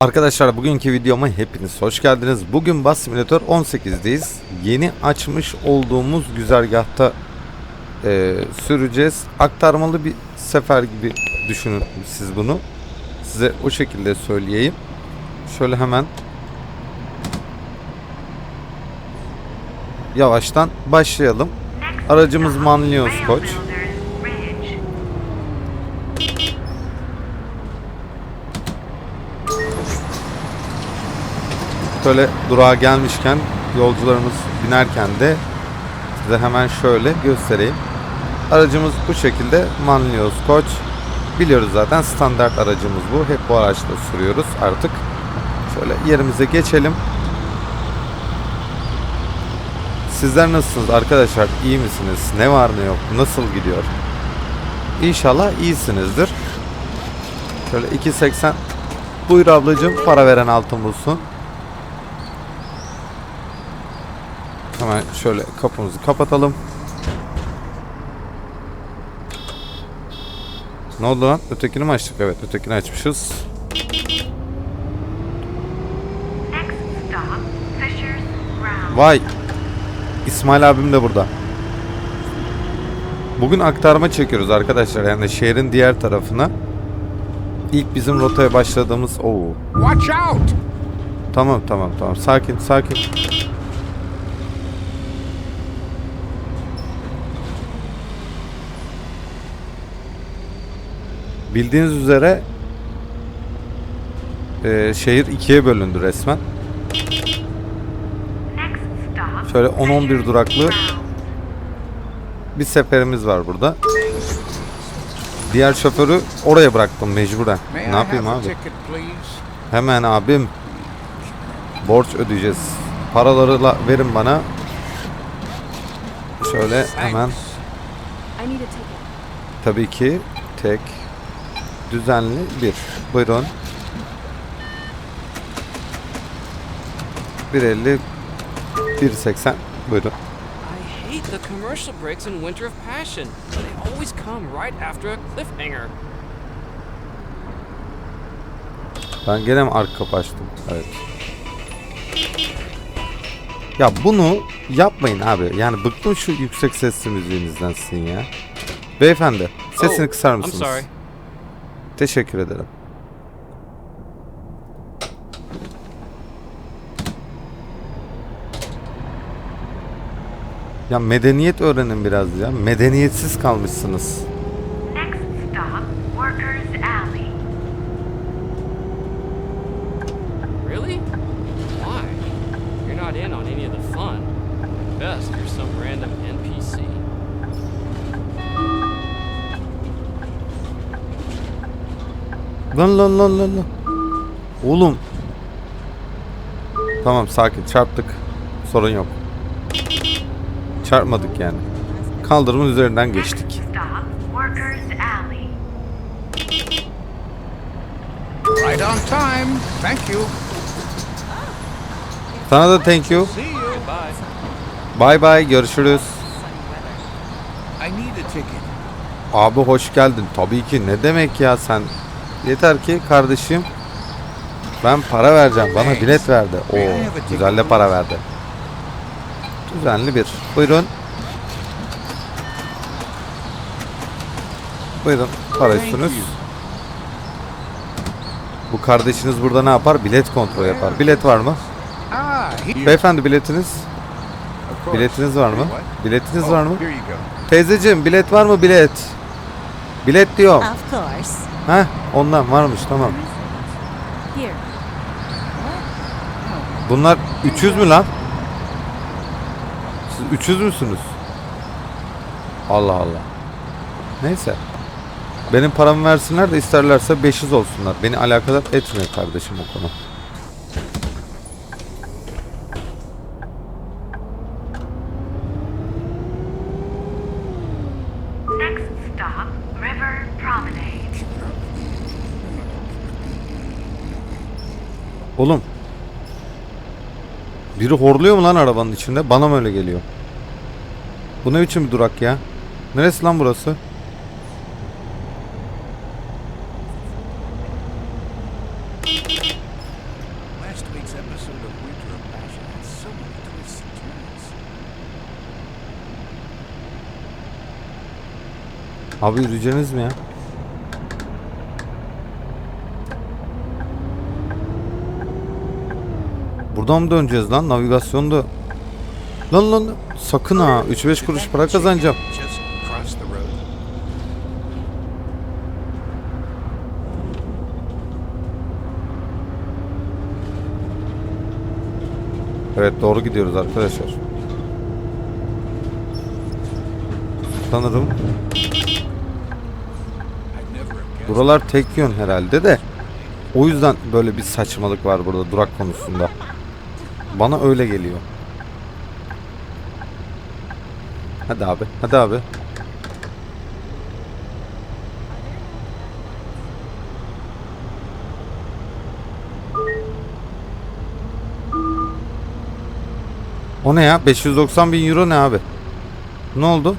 Arkadaşlar bugünkü videoma hepiniz hoş geldiniz. Bugün Bus Simulator 18'deyiz. Yeni açmış olduğumuz güzergahta e, süreceğiz. Aktarmalı bir sefer gibi düşünün siz bunu. Size o şekilde söyleyeyim. Şöyle hemen yavaştan başlayalım. Aracımız Manlios Koç. Böyle durağa gelmişken yolcularımız binerken de size hemen şöyle göstereyim. Aracımız bu şekilde Manlios Koç. Biliyoruz zaten standart aracımız bu. Hep bu araçla sürüyoruz artık. Şöyle yerimize geçelim. Sizler nasılsınız arkadaşlar? İyi misiniz? Ne var ne yok? Nasıl gidiyor? İnşallah iyisinizdir. Şöyle 2.80 Buyur ablacığım para veren altın bulsun. Hemen şöyle kapımızı kapatalım. Ne oldu lan? Ötekini mi açtık? Evet ötekini açmışız. Vay. İsmail abim de burada. Bugün aktarma çekiyoruz arkadaşlar. Yani şehrin diğer tarafına. İlk bizim rotaya başladığımız... Oo. Watch out! Tamam tamam tamam. Sakin sakin. Bildiğiniz üzere e, şehir ikiye bölündü resmen. Şöyle 10-11 duraklı bir seferimiz var burada. Diğer şoförü oraya bıraktım mecburen. Ne yapayım abi? Hemen abim. Borç ödeyeceğiz. Paraları la- verin bana. Şöyle hemen tabii ki tek düzenli bir. Buyurun. 1.50 1.80 buyurun. I hate the commercial breaks in Winter of Passion. They always come right after a cliffhanger. Ben gene mi arka kapı açtım? Evet. Ya bunu yapmayın abi. Yani bıktım şu yüksek sesli müziğinizden sizin ya. Beyefendi sesini Oh, kısar I'm mısınız? sorry. Teşekkür ederim. Ya medeniyet öğrenin biraz ya. Medeniyetsiz kalmışsınız. Lan lan lan lan lan. Oğlum. Tamam sakin çarptık. Sorun yok. Çarpmadık yani. Kaldırımın üzerinden geçtik. Right on time. Thank you. Sana da thank you. Bye bye görüşürüz. Abi hoş geldin. Tabii ki ne demek ya sen. Yeter ki kardeşim ben para vereceğim. Bana bilet verdi. O güzel de para verdi. Düzenli bir. Buyurun. Buyurun para üstünüz. Bu kardeşiniz burada ne yapar? Bilet kontrol yapar. Bilet var mı? Ah. Beyefendi biletiniz? Biletiniz var mı? Biletiniz Oh, var mı? Teyzeciğim bilet var mı bilet? Bilet diyor. Heh ondan varmış tamam. Bunlar 300 mü lan? Siz 300 müsünüz? Allah Allah. Neyse. Benim paramı versinler de isterlerse 500 olsunlar. Beni alakadar etmiyor kardeşim o konu. Oğlum. Biri horluyor mu lan arabanın içinde? Bana mı öyle geliyor? Bu ne biçim bir durak ya? Neresi lan burası? Abi yürüyeceğiniz mi ya? Buradan mı döneceğiz lan? Navigasyonda. Lan lan. Sakın ha. 3-5 kuruş para kazanacağım. Evet doğru gidiyoruz arkadaşlar. Sanırım buralar tek yön herhalde de. O yüzden böyle bir saçmalık var burada durak konusunda. Bana öyle geliyor. Hadi abi, hadi abi. O ne ya? 590 bin euro ne abi? Ne oldu?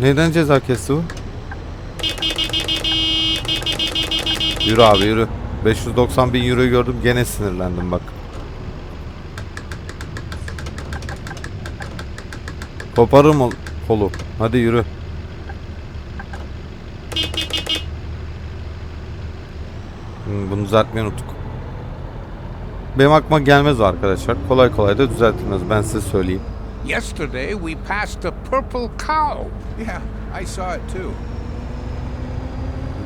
Neden ceza kesti bu? Yürü abi yürü. 590 bin euro gördüm gene sinirlendim bak. Koparırım o kolu. Hadi yürü. Hmm, Bunu düzeltmeyi unuttuk. Benim aklıma gelmez arkadaşlar. Kolay kolay da düzeltilmez ben size söyleyeyim. Yesterday we passed a purple cow. Yeah, I saw it too.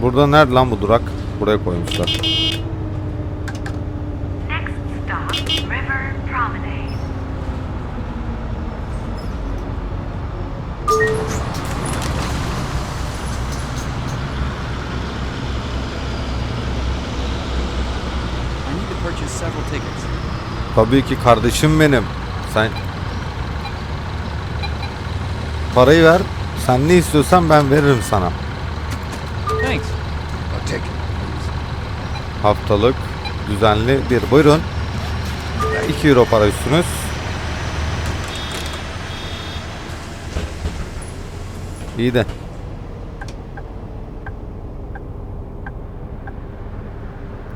Burada nerede lan bu durak? Buraya koymuşlar. Tabii ki kardeşim benim. Sen parayı ver. Sen ne istiyorsan ben veririm sana. Thanks. A ticket. Haftalık düzenli bir buyurun. 2 euro para üstünüz. İyi de.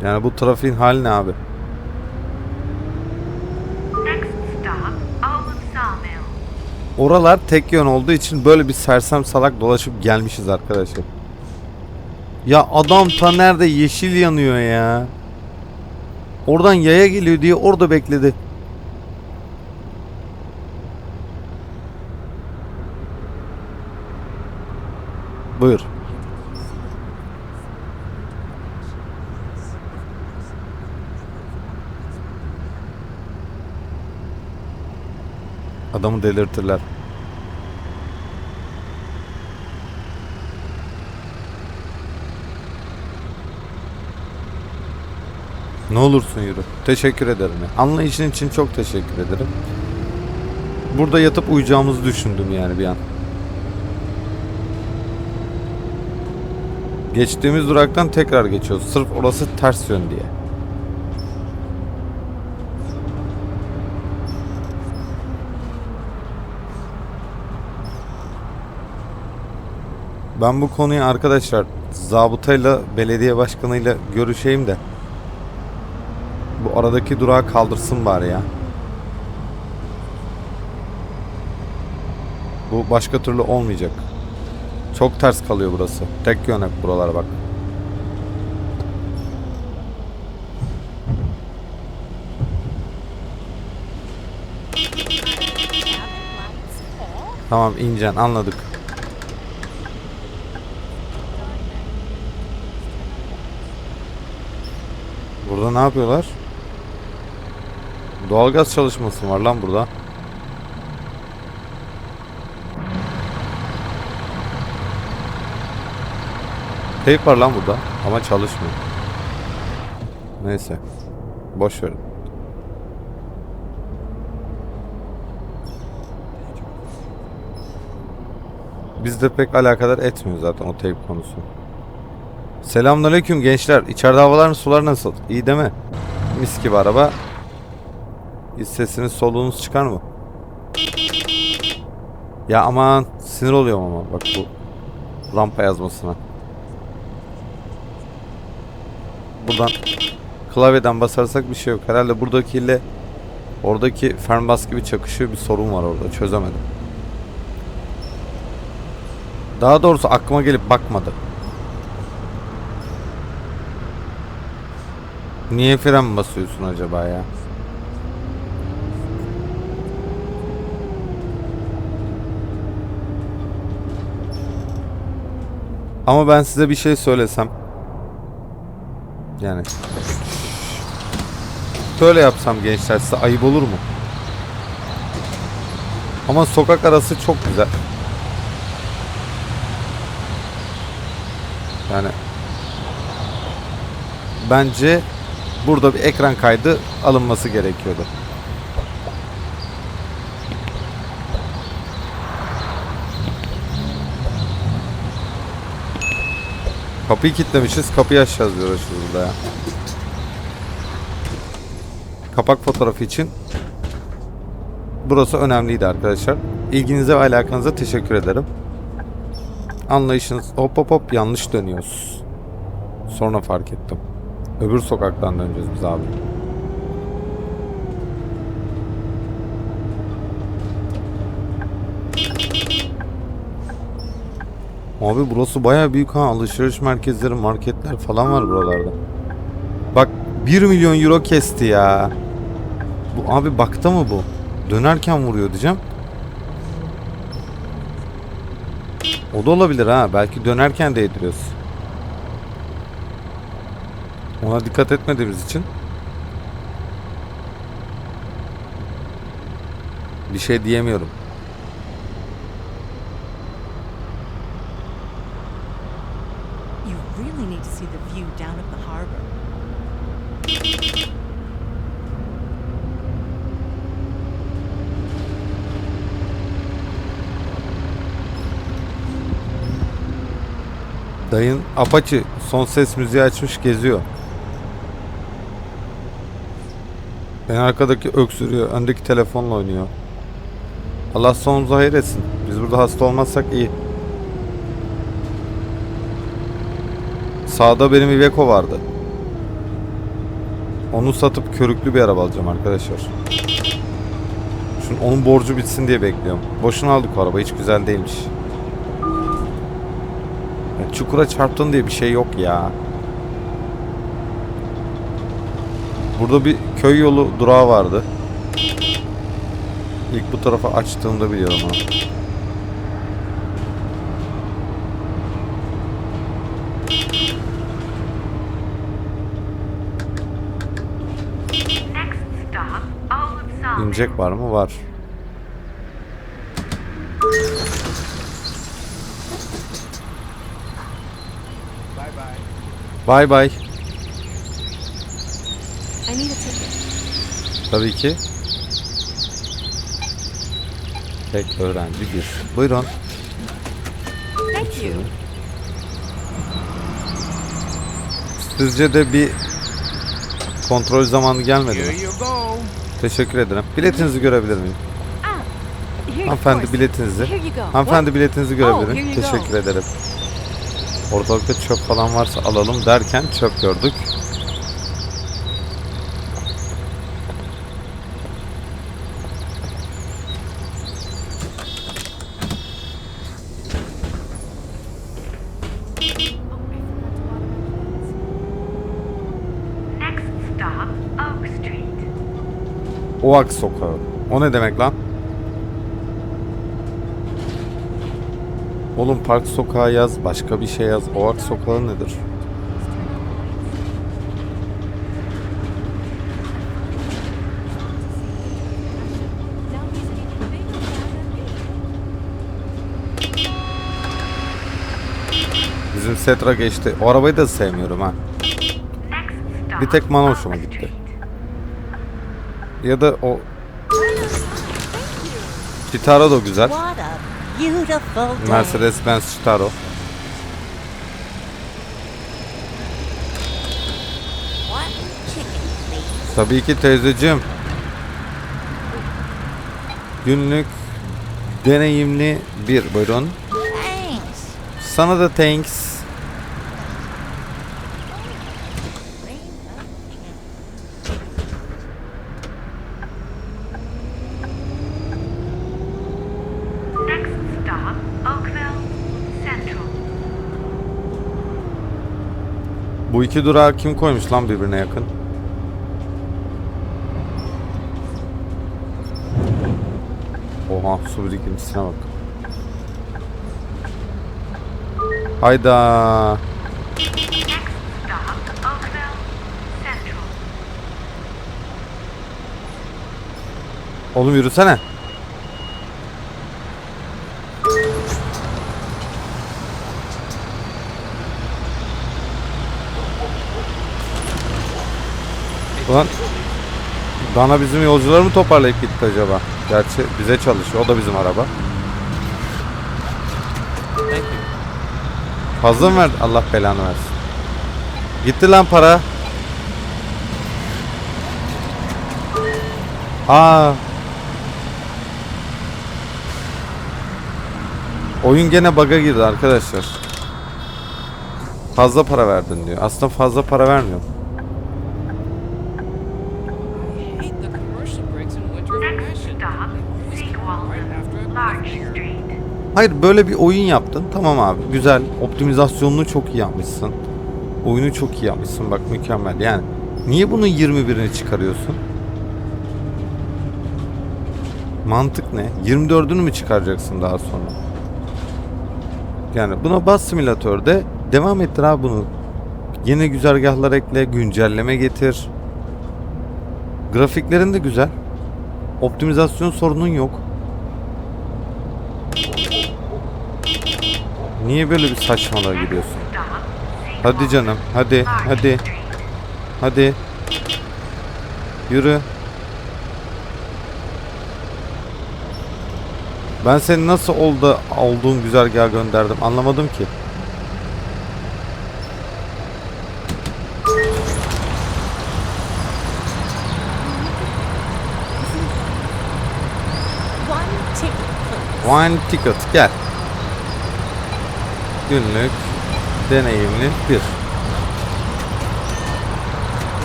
Yani bu trafiğin hali ne abi? Oralar tek yön olduğu için böyle bir sersem salak dolaşıp gelmişiz arkadaşlar. Ya adam ta nerede yeşil yanıyor ya. Oradan yaya geliyor diye orada bekledi. Buyur. Adamı delirtirler. Ne olursun yürü. Teşekkür ederim. Anlayışın için çok teşekkür ederim. Burada yatıp uyuyacağımızı düşündüm yani bir an. Geçtiğimiz duraktan tekrar geçiyoruz. Sırf orası ters yön diye. Ben bu konuyu arkadaşlar zabıtayla belediye başkanıyla görüşeyim de bu aradaki durağı kaldırsın bari ya. Bu başka türlü olmayacak. Çok ters kalıyor burası. Tek yön hep buralara bak. Tamam incen anladık. Burada ne yapıyorlar? Doğalgaz çalışması var lan burada. Teyp var lan burada ama çalışmıyor. Neyse. Boş verin. Bizde pek alakadar etmiyor zaten o teyp konusu. Selamünaleyküm gençler. İçeride havalar sular nasıl? İyi değil mi? Mis gibi araba. Hiç sesiniz soluğunuz çıkar mı? Ya aman sinir oluyorum ama bak bu rampa yazmasına. Buradan klavyeden basarsak bir şey yok. Herhalde buradakiyle Oradaki Fernbus gibi çakışıyor bir sorun var orada çözemedim. Daha doğrusu aklıma gelip bakmadı. Niye fren basıyorsun acaba ya? Ama ben size bir şey söylesem. Yani. Şöyle yapsam gençler size ayıp olur mu? Ama sokak arası çok güzel. Yani bence burada bir ekran kaydı alınması gerekiyordu. Kapıyı kilitlemişiz. Kapıyı açacağız diyor şurada ya. Kapak fotoğrafı için burası önemliydi arkadaşlar. İlginize ve alakanıza teşekkür ederim. Anlayışınız hop hop hop yanlış dönüyoruz. Sonra fark ettim. Öbür sokaktan döneceğiz biz abi. Abi burası baya büyük ha. Alışveriş merkezleri, marketler falan var buralarda. Bak 1 milyon euro kesti ya. Bu abi bakta mı bu? Dönerken vuruyor diyeceğim. O da olabilir ha. Belki dönerken değdiriyoruz. Ona dikkat etmediğimiz için. Bir şey diyemiyorum. See the view down at the harbor. Dayın Apache son ses müziği açmış geziyor. Ben arkadaki öksürüyor. Öndeki telefonla oynuyor. Allah sonumuzu hayır etsin. Biz burada hasta olmazsak iyi. Sağda benim Iveco vardı. Onu satıp körüklü bir araba alacağım arkadaşlar. Şunun onun borcu bitsin diye bekliyorum. Boşuna aldık o araba. Hiç güzel değilmiş. Ya çukura çarptın diye bir şey yok ya. Burada bir köy yolu durağı vardı. İlk bu tarafa açtığımda biliyorum ha. Next stop, İnecek var mı? Var. Bye bye. Bay bay. Tabii ki. Tek öğrenci bir. Buyurun. Thank you. Sizce de bir kontrol zamanı gelmedi mi? Teşekkür ederim. Biletinizi görebilir miyim? Ah, Hanımefendi biletinizi. Hanımefendi biletinizi Oh, görebilirim. go. Teşekkür ederim. Ortalıkta çöp falan varsa alalım derken çöp gördük. Next stop, Oak Street. Oak Sokağı. O ne demek lan? Oğlum Park Sokağı yaz, başka bir şey yaz. Oak Sokağı nedir? Bizim Setra geçti. O arabayı da sevmiyorum ha. Bir tek hoşuma gitti. Ya da o Citaro da güzel. Mercedes-Benz Citaro. Tabii ki teyzeciğim. Günlük deneyimli bir buyurun. Sana da thanks. Bu iki durağı kim koymuş lan birbirine yakın? Oha su birikintisine bak. Hayda. Oğlum yürüsene. Ulan Dana bizim yolcuları mı toparlayıp gitti acaba? Gerçi bize çalışıyor. O da bizim araba. Fazla mı verdi? Allah belanı versin. Gitti lan para. Aa. Oyun gene bug'a girdi arkadaşlar. Fazla para verdin diyor. Aslında fazla para vermiyor. I hate the commercial breaks in Winter Next Fashion. stop, They always come right after Seawalden, I'm Large here. Street. Hayır böyle bir oyun yaptın. Tamam abi güzel. Optimizasyonunu çok iyi yapmışsın. Oyunu çok iyi yapmışsın. Bak mükemmel. Yani niye bunun 21'ini çıkarıyorsun? Mantık ne? 24'ünü mü çıkaracaksın daha sonra? Yani buna bas simülatörde devam ettir abi bunu. Yeni güzergahlar ekle, güncelleme getir. Grafiklerin de güzel. Optimizasyon sorunun yok. Niye böyle bir saçmalığa gidiyorsun? Hadi canım, hadi, hadi, hadi. Yürü. Ben seni nasıl oldu olduğun güzergaha gönderdim anlamadım ki. One ticket. One ticket gel. Günlük deneyimli bir.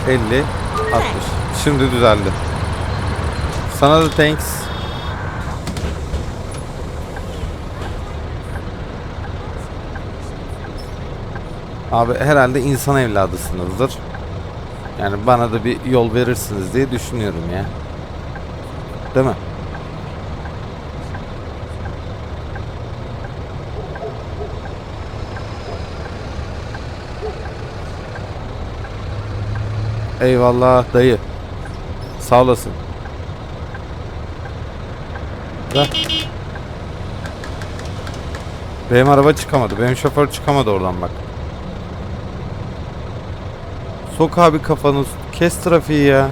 50 60. Şimdi düzeldi. Sana da thanks. Abi herhalde insan evladısınızdır. Yani bana da bir yol verirsiniz diye düşünüyorum ya. Değil mi? Eyvallah dayı. Sağ olasın. Benim araba çıkamadı. Benim şoför çıkamadı oradan bak. Sok abi kafanı. Kes trafiği ya.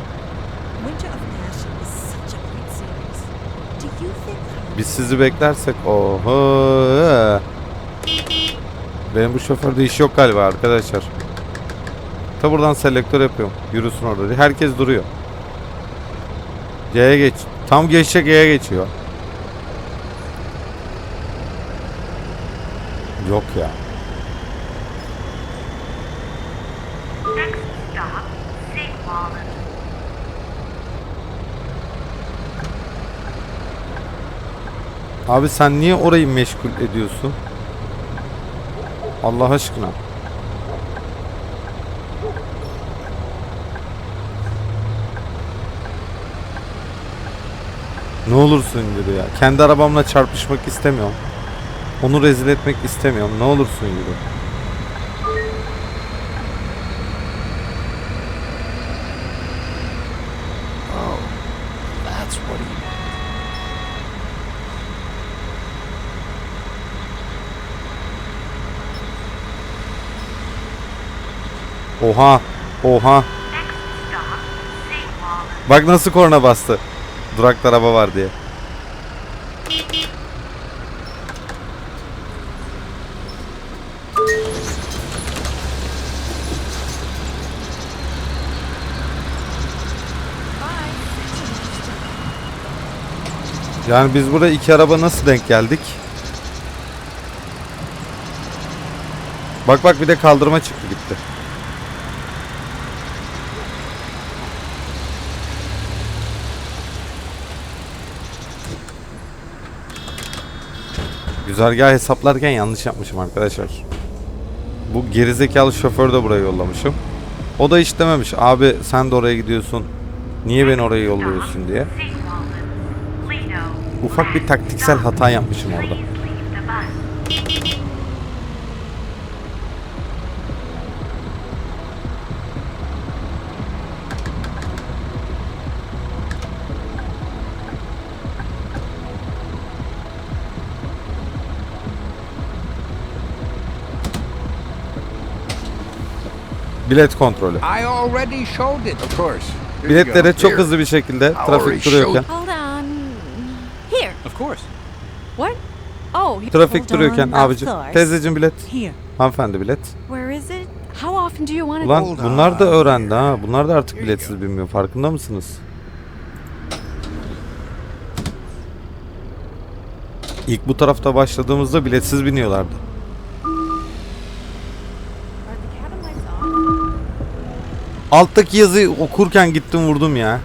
Biz sizi beklersek oho. Benim bu şoförde iş yok galiba arkadaşlar. Ta buradan selektör yapıyorum. Yürüsün orada. Herkes duruyor. G'ye geç. Tam geçecek G'ye geçiyor. Yok ya. Abi sen niye orayı meşgul ediyorsun? Allah aşkına. Ne olursun yürü ya. Kendi arabamla çarpışmak istemiyorum. Onu rezil etmek istemiyorum. Ne olursun. That's what he Oha. Oha. Bak nasıl korna bastı. Durakta araba var diye. Yani biz buraya iki araba nasıl denk geldik? Bak bak bir de kaldırıma çıktı gitti. Güzergah hesaplarken yanlış yapmışım arkadaşlar. Bu gerizekalı şoförü de buraya yollamışım. O da hiç dememiş. Abi sen de oraya gidiyorsun. Niye beni oraya yolluyorsun diye. Ufak bir taktiksel hata yapmışım orada. Here you Biletlere çok hızlı bir şekilde trafik duruyorken. showed- Hold on. Here. Of course. What? Oh, trafik duruyorken abicim teyzeciğim bilet. Here. hanımefendi bilet. Where is it? How often do you want to Ulan bunlar da öğrendi ha. Bunlar da artık biletsiz binmiyor farkında mısınız? İlk bu tarafta başladığımızda biletsiz biniyorlardı. Alttaki yazıyı okurken gittim vurdum ya.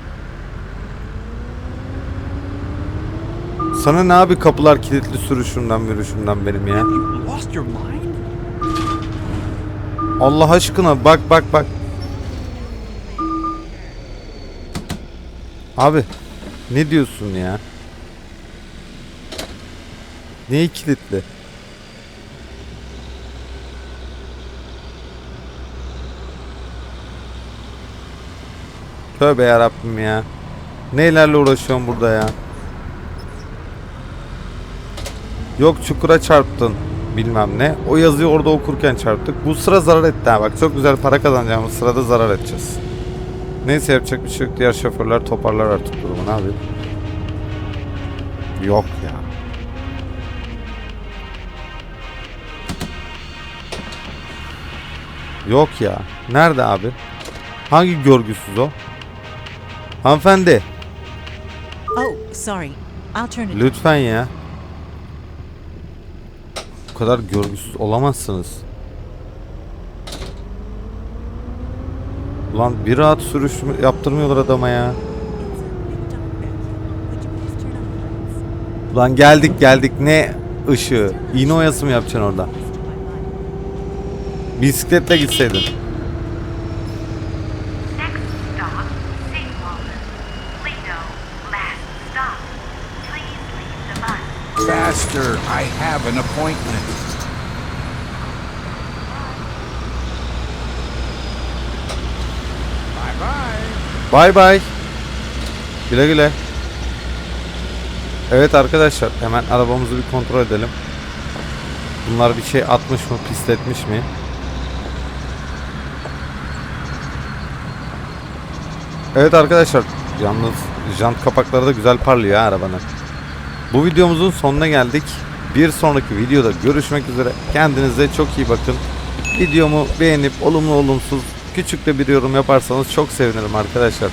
Sana ne abi kapılar kilitli sürüşümden mürüşümden benim ya. Allah aşkına bak bak bak. Abi ne diyorsun ya? Neyi kilitli? Tövbe yarabbim ya. Neylerle uğraşıyorum burada ya? Yok çukura çarptın bilmem ne. O yazıyı orada okurken çarptık. Bu sıra zarar etti ha bak çok güzel para kazanacağımız sırada zarar edeceğiz. Neyse yapacak bir şey yok. Diğer şoförler toparlar artık durumu ne yapayım? Yok ya. Yok ya. Nerede abi? Hangi görgüsüz o? Hanımefendi. Oh, sorry. I'll turn it. Lütfen ya. Bu kadar görgüsüz olamazsınız. Ulan bir rahat sürüş yaptırmıyorlar adama ya. Ulan geldik geldik ne ışığı? İğne oyası mı yapacaksın orada? Bisikletle gitseydin. Faster. I have an appointment. Bay bay. Güle güle. Evet arkadaşlar hemen arabamızı bir kontrol edelim. Bunlar bir şey atmış mı pisletmiş mi? Evet arkadaşlar yalnız jant kapakları da güzel parlıyor ha arabanın. Bu videomuzun sonuna geldik. Bir sonraki videoda görüşmek üzere. Kendinize çok iyi bakın. Videomu beğenip olumlu olumsuz küçük de bir yorum yaparsanız çok sevinirim arkadaşlar.